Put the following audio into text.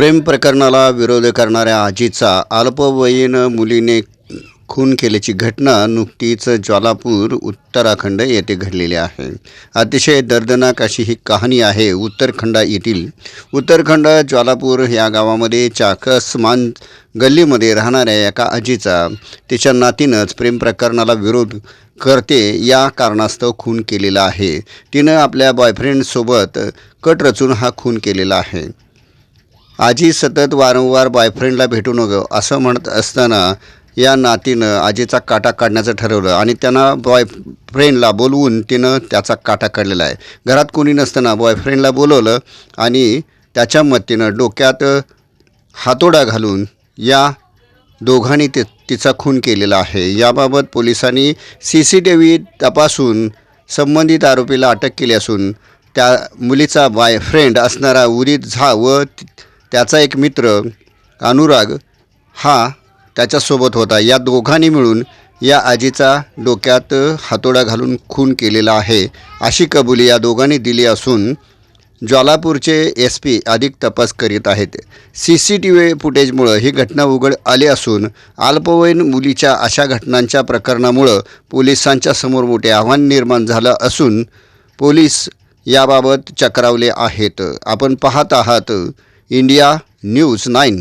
प्रेम प्रकरणाला विरोध करणाऱ्या आजीचा अल्पवयीन मुलीने खून केल्याची घटना नुकतीच ज्वालापूर उत्तराखंड येथे घडलेली आहे. अतिशय दर्दनाक अशी ही कहाणी आहे उत्तरखंडा येथील. उत्तरखंड ज्वालापूर या गावामध्ये चाकसमान गल्लीमध्ये राहणाऱ्या एका आजीचा तिच्या नातीनंच प्रेम प्रकरणाला विरोध करते या कारणास्तव खून केलेला आहे. तिनं आपल्या बॉयफ्रेंडसोबत कट रचून हा खून केलेला आहे. आजी सतत वारंवार बॉयफ्रेंडला भेटू नको असं म्हणत असताना या नातीनं आजीचा काटा काढण्याचं ठरवलं आणि त्यांना बॉयफ्रेंडला बोलवून तिनं त्याचा काटा काढलेला आहे. घरात कोणी नसताना बॉयफ्रेंडला बोलवलं आणि त्याच्या मतीनं डोक्यात हातोडा घालून या दोघांनी ते तिचा खून केलेला आहे. याबाबत पोलिसांनी सी सी टी व्ही तपासून संबंधित आरोपीला अटक केली असून त्या मुलीचा बॉयफ्रेंड असणारा उदित झा व त्याचा एक मित्र अनुराग हा त्याच्यासोबत होता. या दोघांनी मिळून या आजीचा डोक्यात हातोडा घालून खून केलेला आहे. अशी कबुली या दोघांनी दिली असून ज्वालापूरचे एस पी अधिक तपास करीत आहेत. सी सी टी व्ही फुटेजमुळं ही घटना उघड आली असून अल्पवयीन मुलीच्या अशा घटनांच्या प्रकरणामुळं पोलिसांच्या समोर मोठे आव्हान निर्माण झालं असून पोलीस याबाबत चक्रावले आहेत. आपण पाहत आहात ઇન્ડિયા ન્યૂઝ નાઇન